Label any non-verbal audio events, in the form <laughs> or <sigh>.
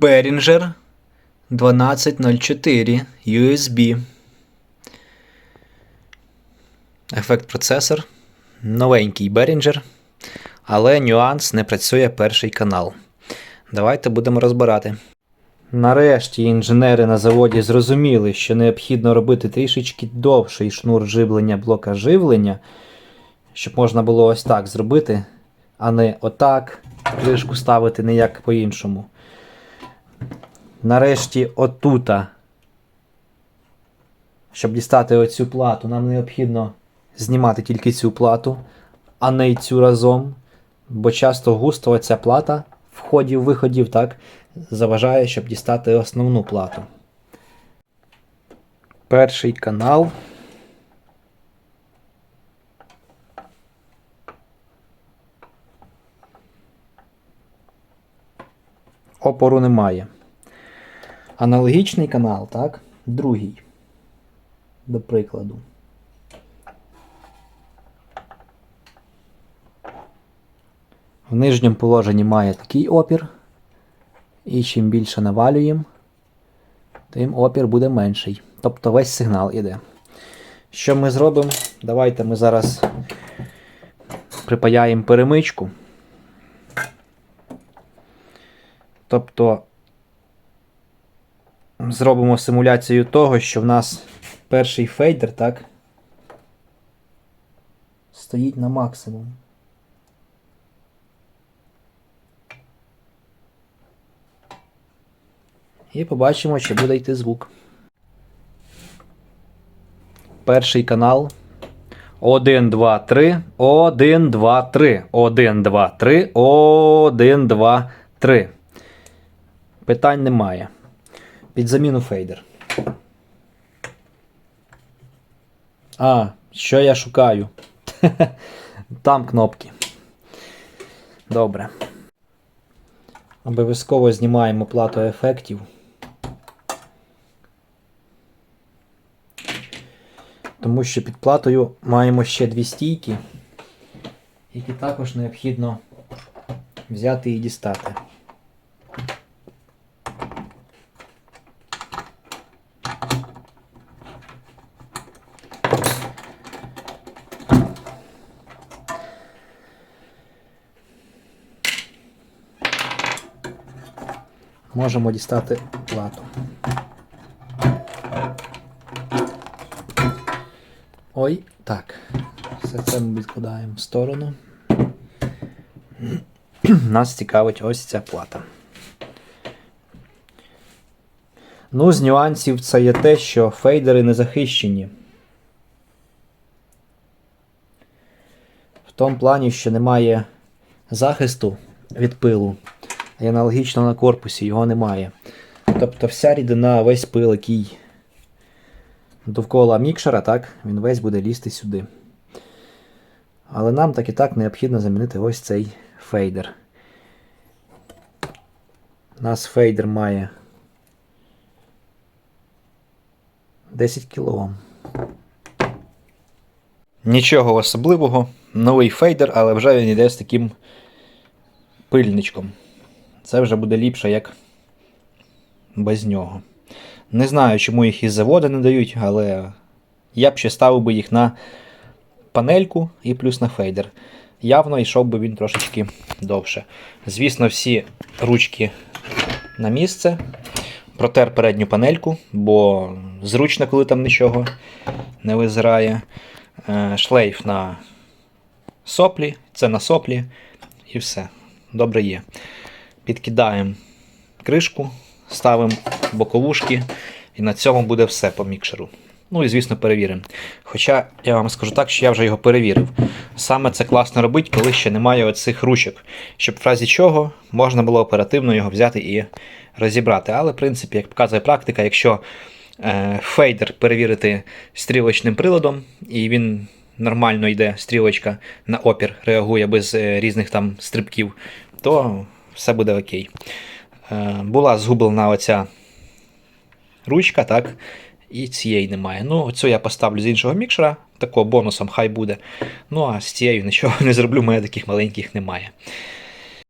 Behringer 1204 USB. Ефект процесор. Новенький Behringer. Але нюанс не працює перший канал. Давайте будемо розбирати. Нарешті інженери на заводі зрозуміли, що необхідно робити трішечки довший шнур живлення блока живлення, щоб можна було ось так зробити, а не отак, кришку ставити ніяк по-іншому. Нарешті отута, щоб дістати оцю плату, нам необхідно знімати тільки цю плату, а не й цю разом. Бо часто густо оця плата входів виходів так заважає, щоб дістати основну плату. Перший канал. Опору немає. Аналогічний канал, так? Другий. До прикладу. В нижньому положенні має такий опір. І чим більше навалюємо, тим опір буде менший. Тобто весь сигнал іде. Що ми зробимо? Давайте ми зараз припаяємо перемичку. Тобто зробимо симуляцію того, що в нас перший фейдер, так, стоїть на максимум. І побачимо, чи буде йти звук. Перший канал. 1, 2, 3. 1, 2, 3. 1, 2, 3. 1, 2, 3. Питань немає. Під заміну фейдер. А, що я шукаю? <laughs> Там кнопки. Добре. Обов'язково знімаємо плату ефектів. Тому що під платою маємо ще дві стійки, які також необхідно взяти і дістати. Можемо дістати плату. Ой, так. Все це ми відкладаємо в сторону. <clears throat> Нас цікавить ось ця плата. Ну, з нюансів це є те, що фейдери не захищені. В тому плані, що немає захисту від пилу. І аналогічно на корпусі його немає. Тобто вся рідина, весь пил, який довкола мікшера, так, він весь буде лізти сюди. Але нам так і так необхідно замінити ось цей фейдер. У нас фейдер має 10 кОм. Нічого особливого, новий фейдер, але вже він йде з таким пильничком. Це вже буде ліпше, як без нього. Не знаю, чому їх із заводу не дають, але я б ще ставив би їх на панельку і плюс на фейдер. Явно йшов би він трошечки довше. Звісно, всі ручки на місце. Протер передню панельку, бо зручно, коли там нічого не визирає. Е, Шлейф на соплі, це на соплі, і все. Добре є. Підкидаємо кришку, ставимо боковушки, і на цьому буде все по мікшеру. Ну і, звісно, перевіримо. Хоча я вам скажу так, що я вже його перевірив. Саме це класно робити, коли ще немає оцих ручок, щоб в разі чого можна було оперативно його взяти і розібрати. Але, в принципі, як показує практика, якщо е, фейдер перевірити стрілочним приладом, і він нормально йде, стрілочка на опір реагує без е, різних там стрибків, то все буде окей. Е, була згублена оця ручка, так, і цієї немає. Ну, оцю я поставлю з іншого мікшера, такого бонусом хай буде. Ну, а з цією нічого <laughs> не зроблю, у мене таких маленьких немає.